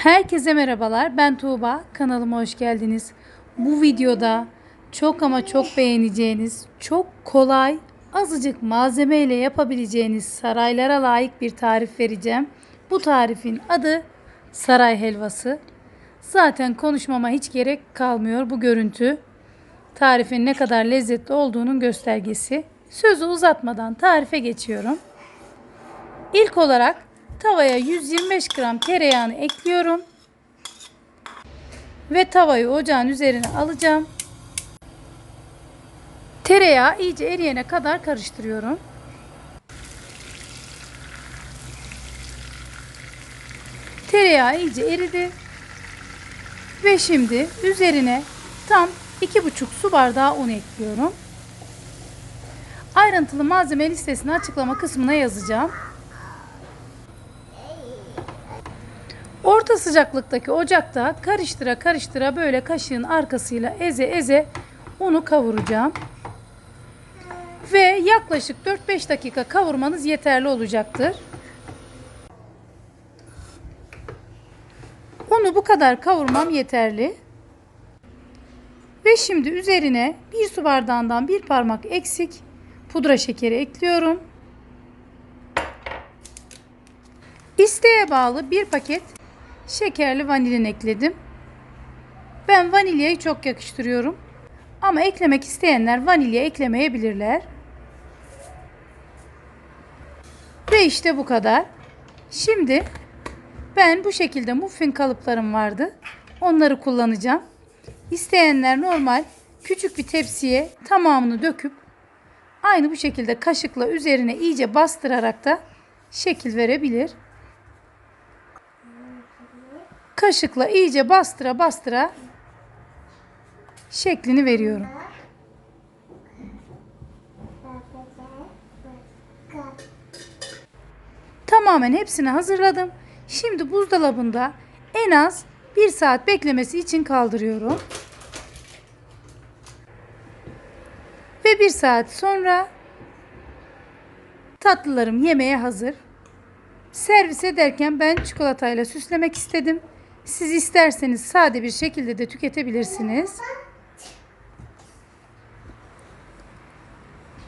Herkese merhabalar. Ben Tuğba. Kanalıma hoş geldiniz. Bu videoda çok ama çok beğeneceğiniz, çok kolay, azıcık malzeme ile yapabileceğiniz saraylara layık bir tarif vereceğim. Bu tarifin adı saray helvası. Zaten konuşmama hiç gerek kalmıyor bu görüntü. Tarifin ne kadar lezzetli olduğunun göstergesi. Sözü uzatmadan tarife geçiyorum. İlk olarak tavaya 125 gram tereyağını ekliyorum. Ve tavayı ocağın üzerine alacağım. Tereyağı iyice eriyene kadar karıştırıyorum. Tereyağı iyice eridi. Ve şimdi üzerine tam 2,5 su bardağı un ekliyorum. Ayrıntılı malzeme listesini açıklama kısmına yazacağım. Orta sıcaklıktaki ocakta karıştıra karıştıra böyle kaşığın arkasıyla eze eze unu kavuracağım. Ve yaklaşık 4-5 dakika kavurmanız yeterli olacaktır. Unu bu kadar kavurmam yeterli. Ve şimdi üzerine bir su bardağından bir parmak eksik pudra şekeri ekliyorum. İsteğe bağlı bir paket şekerli vanilin ekledim. Ben vanilyayı çok yakıştırıyorum. Ama eklemek isteyenler vanilya eklemeyebilirler. Ve işte bu kadar. Şimdi ben bu şekilde muffin kalıplarım vardı. Onları kullanacağım. İsteyenler normal küçük bir tepsiye tamamını döküp aynı bu şekilde kaşıkla üzerine iyice bastırarak da şekil verebilir. Kaşıkla iyice bastıra bastıra şeklini veriyorum. Tamamen hepsini hazırladım. Şimdi buzdolabında en az bir saat beklemesi için kaldırıyorum. Ve bir saat sonra tatlılarım yemeğe hazır. Servis ederken ben çikolatayla süslemek istedim. Siz isterseniz sade bir şekilde de tüketebilirsiniz.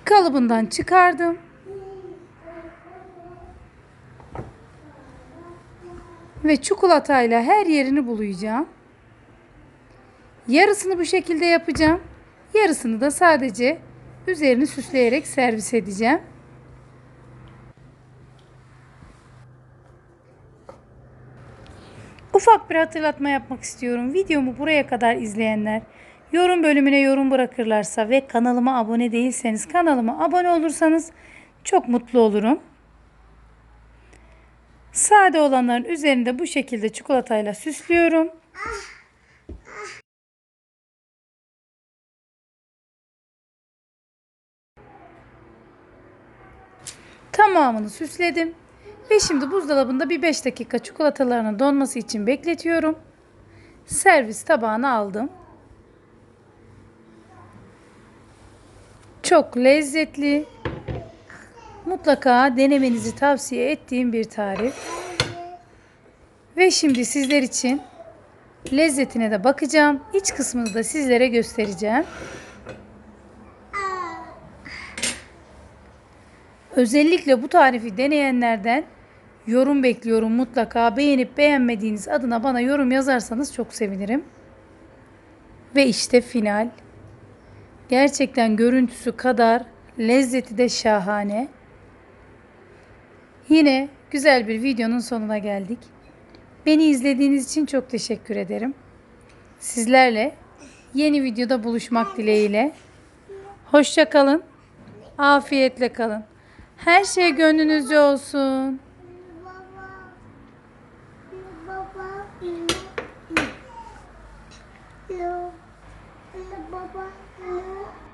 Kalıbından çıkardım. Ve çikolatayla her yerini bulayacağım. Yarısını bu şekilde yapacağım. Yarısını da sadece üzerini süsleyerek servis edeceğim. Ufak bir hatırlatma yapmak istiyorum. Videomu buraya kadar izleyenler yorum bölümüne yorum bırakırlarsa ve kanalıma abone değilseniz kanalıma abone olursanız çok mutlu olurum. Sade olanların üzerinde bu şekilde çikolatayla süslüyorum. Tamamını süsledim. Ve şimdi buzdolabında bir 5 dakika çikolatalarının donması için bekletiyorum. Servis tabağına aldım. Çok lezzetli. Mutlaka denemenizi tavsiye ettiğim bir tarif. Ve şimdi sizler için lezzetine de bakacağım. İç kısmını da sizlere göstereceğim. Özellikle bu tarifi deneyenlerden yorum bekliyorum mutlaka. Beğenip beğenmediğiniz adına bana yorum yazarsanız çok sevinirim. Ve işte final. Gerçekten görüntüsü kadar lezzeti de şahane. Yine güzel bir videonun sonuna geldik. Beni izlediğiniz için çok teşekkür ederim. Sizlerle yeni videoda buluşmak dileğiyle. Hoşça kalın. Afiyetle kalın. Her şey gönlünüzce olsun. Hello. Hello, Baba. Hello.